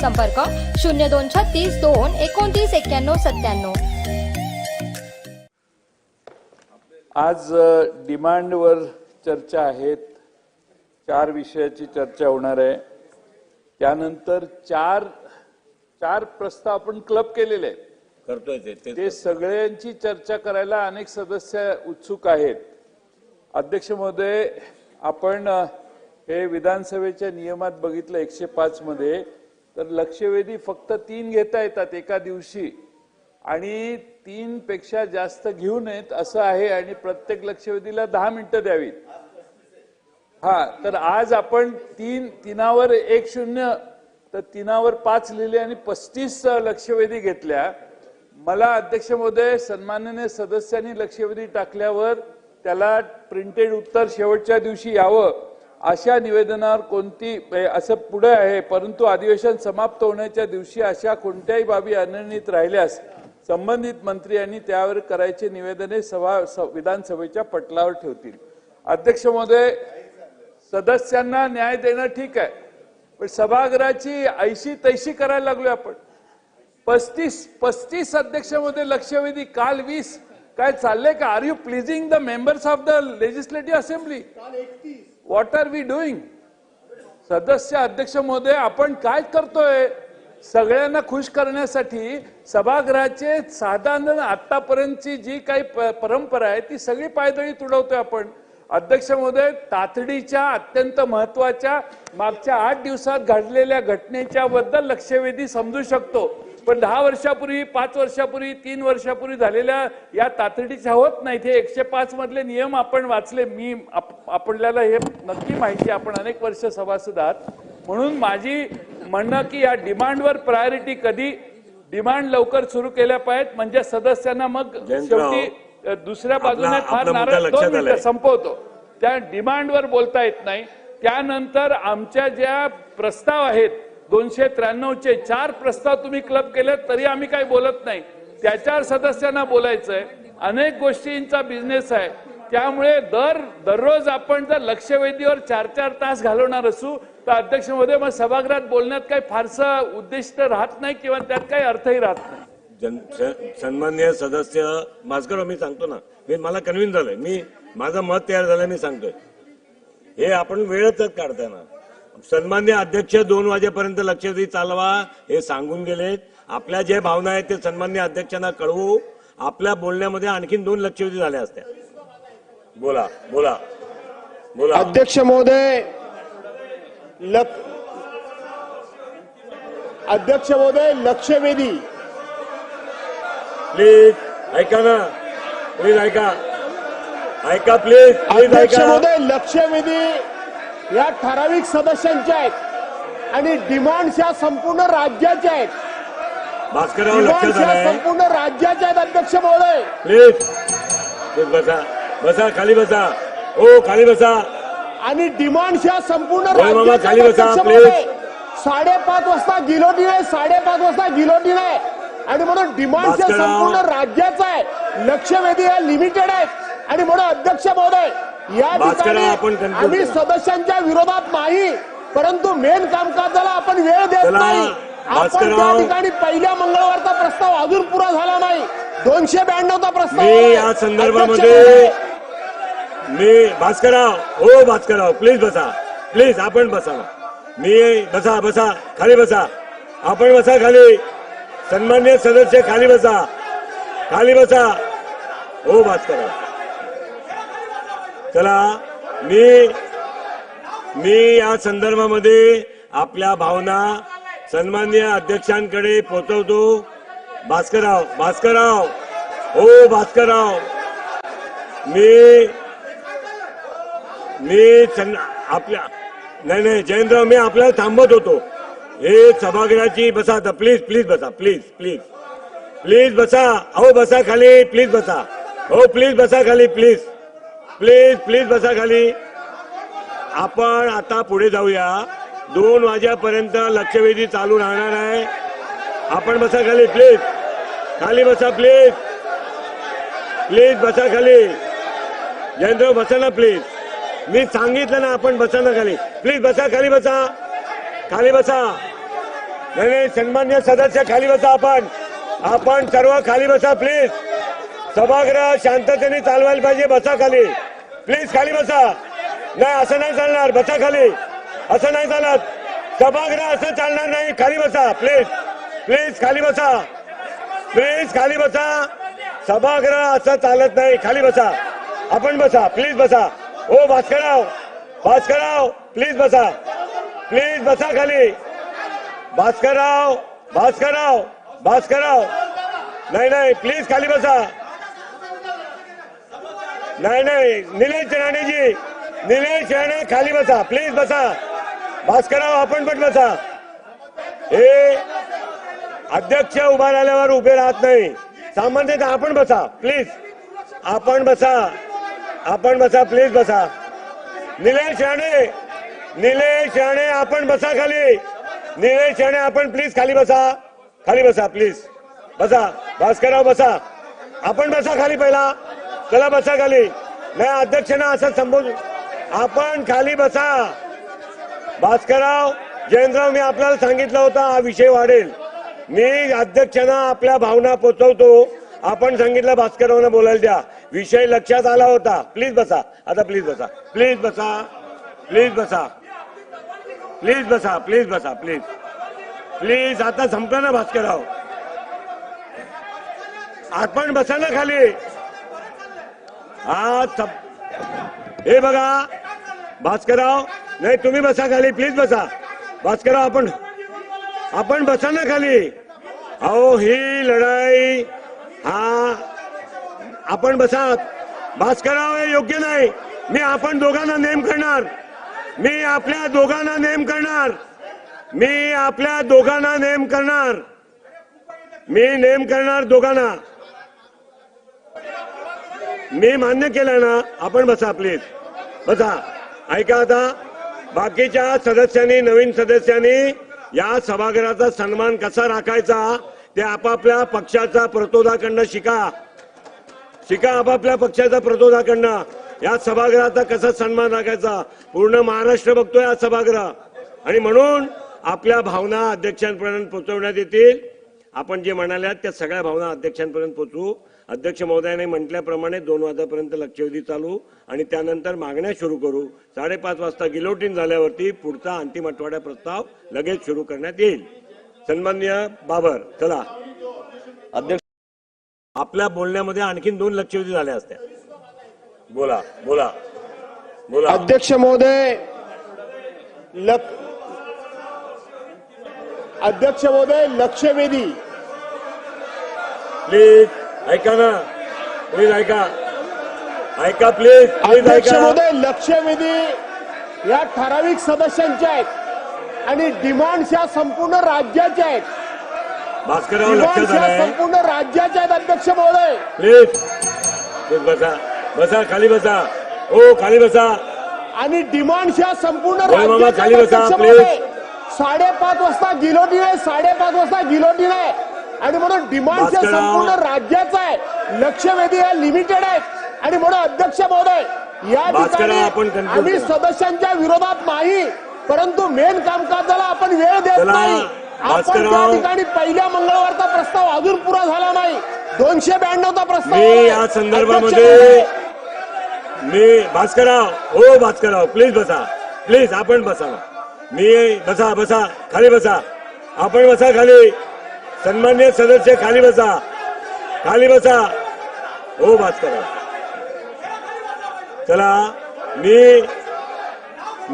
संपर्क शून्य दोन छत्तीस दोन एकोणतीस एक्क्याण्णव सत्त्याण्णव. आज डिमांडवर चर्चा आहेत. चार विषयाची चर्चा होणार आहे. त्यानंतर चार चार प्रस्ताव आपण क्लब केलेले आहेत. करतोय ते ते ते सगळ्यांची चर्चा करायला अनेक सदस्य उत्सुक आहेत. अध्यक्ष महोदय आपण हे विधानसभेच्या नियमात बघितलं एकशे पाच मध्ये. तर लक्षवेधी फक्त तीन घेता येतात एका दिवशी. आणि तीन पेक्षा जास्त घेऊ नयेत असं आहे आणि प्रत्येक लक्षवेधीला दहा मिनिटं द्यावीत. हा तर आज आपण तीन तीनावर एक शून्य तर तीनावर पाच लिहिले आणि पस्तीस लक्षवेधी घेतल्या. मला अध्यक्ष महोदय सन्माननीय सदस्यांनी लक्षवेधी टाकल्यावर त्याला प्रिंटेड उत्तर शेवटच्या दिवशी यावं. अशा निवेदनावर कोणती असं पुढे आहे परंतु अधिवेशन समाप्त होण्याच्या दिवशी अशा कोणत्याही बाबी अनिर्णित राहिल्यास संबंधित मंत्री यांनी त्यावर करायचे निवेदने सभा स- विधानसभेच्या पटलावर ठेवतील. अध्यक्ष महोदय सदस्यांना न्याय देणं ठीक आहे पण सभागृहाची ऐशी तैशी करायला लागलो आपण. पस्तीस पस्तीस अध्यक्षामध्ये लक्षवेधी काल वीस. काय चाललंय का? Are you pleasing the members of the legislative assembly what are we doing सदस्य अध्यक्ष महोदय आपण काय करतोय? सगळ्यांना खुश करण्यासाठी सभागृहाचे साधारण आतापर्यंतची जी काही प- परंपरा आहे ती सगळी पायदळी तुडवतोय आपण. अध्यक्ष महोदय तातडीच्या अत्यंत महत्त्वाच्या मागच्या आठ दिवसात घडलेल्या घटनेच्या बद्दल लक्षवेधी समजू शकतो. पण दहा वर्षापूर्वी पाच वर्षापूर्वी तीन वर्षापूर्वी झालेल्या या तातडीच्या होत नाहीत. हे एकशे पाच मधले नियम आपण वाचले. मी आप- आपल्याला हे नक्की माहिती. आपण अनेक वर्ष सभासद आहात. म्हणून माझी म्हणणं की या डिमांडवर प्रायोरिटी कधी डिमांड लवकर सुरू केल्या पाहिजेत. म्हणजे सदस्यांना मग शेवटी दुसऱ्या बाजूने फार नाराज दोन मिनिटं. संपवतो. त्या डिमांडवर बोलता येत नाही. त्यानंतर आमच्या ज्या प्रस्ताव आहेत दोनशे त्र्याण्णवचे चार प्रस्ताव तुम्ही क्लब केले तरी आम्ही काही बोलत नाही. त्याच्यावर सदस्यांना बोलायचंय. अनेक गोष्टींचा बिझनेस आहे. त्यामुळे दर दररोज आपण जर लक्षवेधीवर चार चार तास घालवणार असू तर अध्यक्ष महोदय मग सभागृहात बोलण्यात काही फारसं उद्दिष्ट राहत नाही किंवा त्यात काही अर्थही राहत नाही. जन स- सदस्य भास्कर मी सांगतो ना. मी मला कन्व्हिन्स झालंय. मी माझं मत तयार झालं मी सांगतोय. हे आपण वेळच काढताय ना. सन्मान्य अध्यक्ष दोन वाजेपर्यंत लक्षवेधी चालवा हे सांगून गेलेत. आपल्या जे भावना आहेत ते सन्मान्य अध्यक्षांना कळवू. आपल्या बोलण्यामध्ये आणखीन दोन लक्षवेधी झाल्या असत्या. बोला बोला. बोला. अध्यक्ष महोदय अध्यक्ष महोदय लक्षवेधी. प्लीज ऐका ना. प्लीज ऐका. ऐका प्लीज प्लीज अध्यक्ष ऐका. महोदय लक्षवेधी. या ठराविक सदस्यांच्या आहेत आणि डिमांड्स या संपूर्ण राज्याच्या आहेत. भास्करराव लक्षात आलंय संपूर्ण राज्याच्या आहेत अध्यक्ष महोदय. प्लीज. प्लीज बसा. बसा खाली बसा. हो खाली बसा. आणि डिमांड्स या संपूर्ण होय मामा, राज्याच्या खाली आहेत, बसा, अध्यक्ष. महोदय. साडेपाच वाजता गिलोटीन आहे साडेपाच वाजता गिलोटीन आहे आणि म्हणून डिमांड्स या भास्करराव. संपूर्ण राज्याचा आहे लक्षवेधी या लिमिटेड आहेत. आणि म्हणून अध्यक्ष महोदय या ठिकाणी आम्ही. सदस्यांच्या विरोधात नाही परंतु मेन कामकाजाला आपण वेळ देत नाही. आपण त्या. ठिकाणी पहिल्या मंगळवारचा प्रस्ताव अजून पुरा झाला नाही. दोनशे ब्याण्णवचा प्रस्ताव. या संदर्भामध्ये मी भास्करराव हो भास्करराव प्लीज बसा. प्लीज आपण बसा मी बसा बसा खाली बसा. आपण बसा खाली. सन्मान्य सदस्य खाली बसा. खाली बसा. हो भास्करराव. चला मी मी या संदर्भामध्ये आपल्या भावना सन्मान्य अध्यक्षांकडे पोहोचवतो भास्करराव भास्करराव हो भास्करराव. मी मी आपल्या नाही नाही जयंतराव मी आपल्याला थांबत होतो. हे सभागृहाची बसा आता प्लीज प्लीज बसा प्लीज प्लीज प्लीज बसा अहो बसा खाली प्लीज बसा. हो प्लीज बसा खाली प्लीज प्लीज प्लीज बसा खाली. आपण आता पुढे जाऊया. दोन वाजेपर्यंत लक्षवेधी चालू राहणार आहे. आपण बसा खाली प्लीज. खाली बसा प्लीज. प्लीज बसा खाली. जयंतराव बसा ना प्लीज. मी सांगितलं ना आपण बसा ना खाली. प्लीज बसा खाली बसा. खाली बसा. नाही नाही सन्मान्य सदस्य खाली बसा आपण. आपण सर्व खाली बसा प्लीज. सभागृह शांततेने चालवायला पाहिजे बसा खाली. प्लीज खाली बसा. नाही असं नाही चालणार. बसा खाली. असं नाही चालत. सभागृह असं चालणार नाही. खाली बसा प्लीज. प्लीज खाली बसा. प्लीज खाली बसा. सभागृह असं चालत नाही. खाली बसा. आपण बसा. प्लीज बसा. ओ भास्करराव. भास्करराव प्लीज बसा. प्लीज बसा खाली. भास्करराव भास्करराव भास्करराव. नाही नाही. प्लीज खाली बसा. नाही नाही. निलेश राणेजी. निलेश राणे खाली बसा. प्लीज बसा. भास्करराव आपण पण बसा. हे अध्यक्ष उभा राहिल्यावर उभे राहत नाही. सामान्यतः आपण बसा. प्लीज आपण बसा. आपण बसा. प्लीज बसा. निलेश राणे. निलेश राणे आपण बसा खाली. निलेश राणे आपण प्लीज खाली बसा. खाली बसा प्लीज बसा. भास्करराव बसा. आपण बसा खाली पहिला. चला बसा खाली. नाही अध्यक्षांना असं संबोध. आपण खाली बसा. भास्करराव जयंतराव मी आपल्याला सांगितलं होता हा विषय वाढेल. मी अध्यक्षांना आपल्या भावना पोचवतो. आपण सांगितलं भास्कररावना बोलायला द्या. विषय लक्षात आला होता. प्लीज बसा. आता प्लीज बसा. प्लीज बसा. प्लीज बसा. प्लीज बसा. प्लीज बसा. प्लीज प्लीज आता संपलं ना भास्करराव? आपण बसा ना खाली. हा हे बघा भास्करराव नाही तुम्ही बसा खाली प्लीज बसा. भास्करराव आपण आपण बसा ना खाली. अहो ही लढाई हा आपण बसा. भास्करराव हे योग्य नाही. मी आपण दोघांना नेम करणार. मी आपल्या दोघांना नेम करणार. मी आपल्या दोघांना नेम करणार. मी नेम करणार दोघांना. मी मान्य केलं ना आपण बसा प्लीज बसा. ऐका आता बाकीच्या सदस्यांनी नवीन सदस्यांनी या सभागृहाचा सन्मान कसा राखायचा ते आपापल्या पक्षाचा प्रतोदाकडनं शिका. शिका आपापल्या पक्षाचा प्रतोदाकडनं या सभागृहाचा कसा सन्मान राखायचा? पूर्ण महाराष्ट्र बघतोय हा सभागृह. आणि म्हणून आपल्या भावना अध्यक्षांपर्यंत पोहोचवण्यात येतील. आपण जे म्हणाल्यात त्या सगळ्या भावना अध्यक्षांपर्यंत पोहोचू अध्यक्ष महोदयाने म्हटल्याप्रमाणे दोन वाजेपर्यंत लक्षवेधी चालू आणि त्यानंतर मागण्या सुरू करू. साडेपाच वाजता गिलोटीन झाल्यावरती पुढचा अंतिम आठवड्या प्रस्ताव लगेच सुरू करण्यात येईल. सन्मान्य बाबर चला. अध्यक्ष आपल्या बोलण्यामध्ये आणखीन दोन लक्षवेधी झाल्या असत्या. बोला बोला. बोला. अध्यक्ष महोदय लक अध्यक्ष महोदय लक्षवेधी. प्लीज. ऐका ना प्लीज ऐका. ऐका प्लीज प्लीज ऐका लक्षवेधी या ठराविक सदस्यांच्या आहेत आणि डिमांड्स या संपूर्ण राज्याच्या आहेत. भास्करराव या आलंय संपूर्ण राज्याच्या आहेत अध्यक्ष महोदय. प्लीज प्लीज बसा. बसा खाली बसा. हो खाली बसा. आणि डिमांड्स या संपूर्ण होय मामा, राज्याच्या खाली आहेत, बसा, अध्यक्ष. महोदय. साडेपाच वाजता गिलोटीन आहे साडेपाच वाजता गिलोटीन आहे. आणि म्हणून भास्करराव. संपूर्ण राज्याचा आहे. लक्षवेधी या लिमिटेड आहेत आणि म्हणून अध्यक्ष महोदय या ठिकाणी आम्ही. सदस्यांच्या विरोधात नाही परंतु मेन कामकाजाला आपण वेळ देत नाही. आपण त्या. ठिकाणी पहिल्या मंगळवारचा प्रस्ताव अजून पुरा झाला नाही. दोनशे ब्याण्णवचा प्रस्ताव. या संदर्भामध्ये मी भास्करराव हो भास्करराव प्लीज बसा. प्लीज आपण बसा. मी बसा बसा खाली बसा. आपण बसा खाली. सन्मान्य सदस्य खाली बसा. खाली बसा. हो भास्करराव चला मी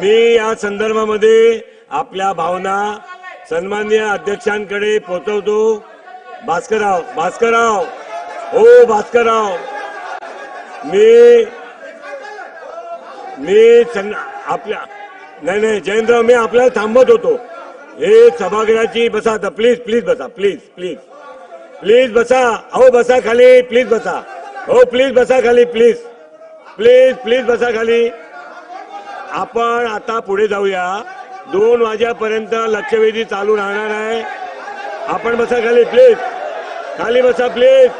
मी या संदर्भामध्ये आपल्या भावना सन्मान्य अध्यक्षांकडे पोहोचवतो भास्करराव भास्करराव. हो भास्करराव. मी मी आपल्या नाही नाही जयंतराव मी आपल्याला थांबत होतो. हे सभागृहाची बसा आता. प्लीज प्लीज बसा. प्लीज प्लीज प्लीज बसा. अहो बसा खाली. प्लीज बसा. हो प्लीज बसा खाली प्लीज प्लीज प्लीज बसा खाली. आपण आता पुढे जाऊया. दोन वाजेपर्यंत लक्षवेधी चालू राहणार आहे. आपण बसा खाली प्लीज खाली बसा प्लीज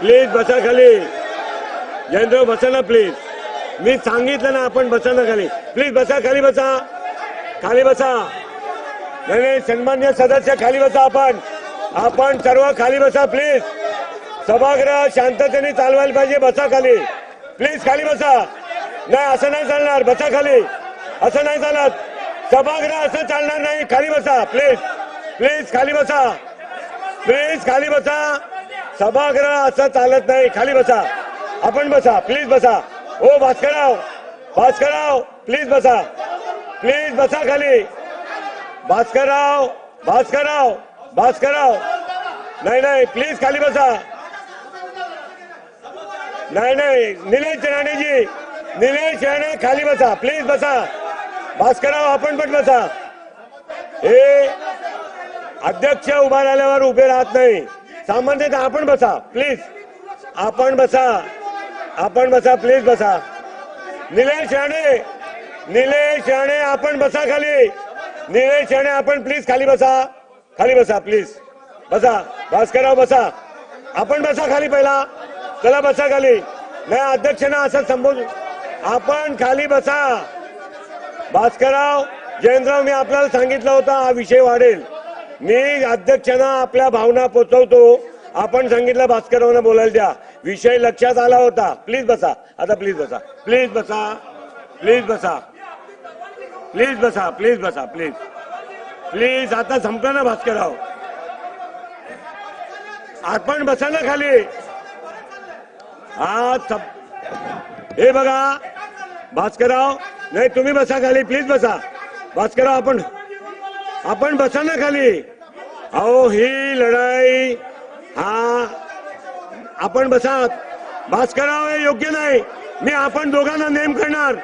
प्लीज बसा खाली. जयंतराव बसा ना प्लीज मी सांगितलं ना आपण बसा ना खाली. प्लीज बसा खाली बसा. खाली बसा. नाही सन्मान्य सदस्य खाली बसा आपण. आपण सर्व खाली बसा प्लीज सभागृह शांततेने चालवायला पाहिजे बसा खाली. प्लीज खाली बसा. नाही असं नाही चालणार बसा खाली. असं नाही चालत. सभागृह असं चालणार नाही खाली बसा प्लीज प्लीज खाली बसा. प्लीज खाली बसा. सभागृह असं चालत नाही खाली बसा. आपण बसा प्लीज बसा. ओ भास्करराव भास्करराव प्लीज बसा. प्लीज बसा खाली. भास्करराव भास्करराव भास्करराव. नाही नाही प्लीज खाली बसा. नाही नाही निलेश राणेजी निलेश राणे खाली बसा. प्लीज बसा. भास्करराव आपण पण बसा. हे अध्यक्ष उभा राहिल्यावर उभे राहत नाही. सामान्यतः आपण बसा. प्लीज आपण बसा. आपण बसा. प्लीज बसा. निलेश राणे निलेश राणे आपण बसा खाली. निलेश राणे आपण प्लीज खाली बसा. खाली बसा प्लीज बसा. भास्करराव बसा. आपण बसा खाली पहिला. चला बसा खाली. नाही अध्यक्षांना असं संबोध आपण खाली बसा. भास्करराव जयंतराव मी आपल्याला सांगितलं होता हा विषय वाढेल. मी अध्यक्षांना आपल्या भावना पोचवतो. आपण सांगितलं भास्कररावना बोलायला द्या. विषय लक्षात आला होता. प्लीज बसा. आता प्लीज बसा. प्लीज बसा. प्लीज बसा. प्लीज बसा प्लीज बसा प्लीज प्लीज आता संपलं ना भास्करराव. आपण बसा ना खाली. हा सप- हे बघा. भास्करराव नाही तुम्ही बसा खाली प्लीज बसा. भास्करराव आपण आपण बसा ना खाली. अहो ही लढाई हा आपण बसा. भास्करराव हे योग्य नाही. मी आपण दोघांना नेम करणार.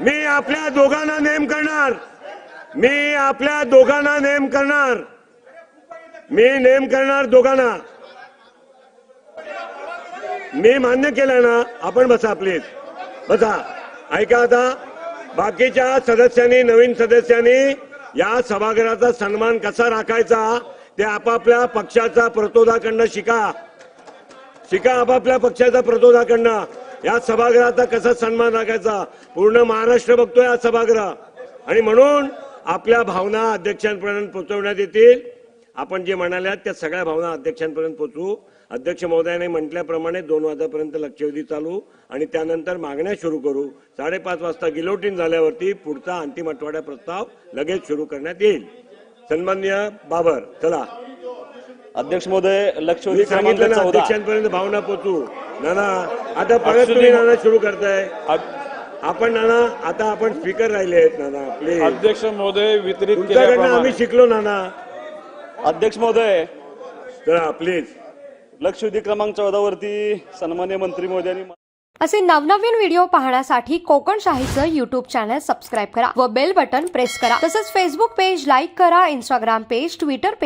मी आपल्या दोघांना नेम करणार. मी आपल्या दोघांना नेम करणार. मी नेम करणार दोघांना. मी मान्य केलं ना आपण बसा प्लीज बसा. ऐका आता बाकीच्या सदस्यांनी नवीन सदस्यांनी या सभागृहाचा सन्मान कसा राखायचा ते आपापल्या पक्षाचा प्रतोदाकडनं शिका. शिका आपापल्या पक्षाचा प्रतोदाकडनं या सभागृहाचा कसा सन्मान राखायचा? पूर्ण महाराष्ट्र बघतोय हा सभागृह. आणि म्हणून आपल्या भावना अध्यक्षांपर्यंत पोहोचवण्यात येतील. आपण जे म्हणाल्यात त्या सगळ्या भावना अध्यक्षांपर्यंत पोहोचवू अध्यक्ष महोदयाने म्हटल्याप्रमाणे दोन वाजेपर्यंत लक्षवेधी चालू. आणि त्यानंतर मागण्या सुरू करू. साडेपाच वाजता गिलोटीन झाल्यावरती पुढचा अंतिम आठवड्या प्रस्ताव लगेच सुरू करण्यात येईल. सन्मान्य बाबर चला. अध्यक्ष महोदय लक्षवेधी सांगितलं ना अध्यक्षांपर्यंत भावना पोचू नाना आता परत तुम्ही नाना सुरू करताय. आपण नाना आता आपण स्पीकर राहिले आहेत नाना प्लीज अध्यक्ष महोदय वितरित तुमच्याकडनं आम्ही शिकलो नाना. अध्यक्ष महोदय चला प्लीज लक्षवेधी क्रमांक चौदा वरती सन्मान्य मंत्री महोदयांनी असे नवनवीन व्हिडिओ पाहण्यासाठी कोकण शाहीचं युट्यूब चॅनल सबस्क्राईब करा व बेल बटन प्रेस करा. तसंच फेसबुक पेज लाईक करा इंस्टाग्राम पेज ट्विटर पेज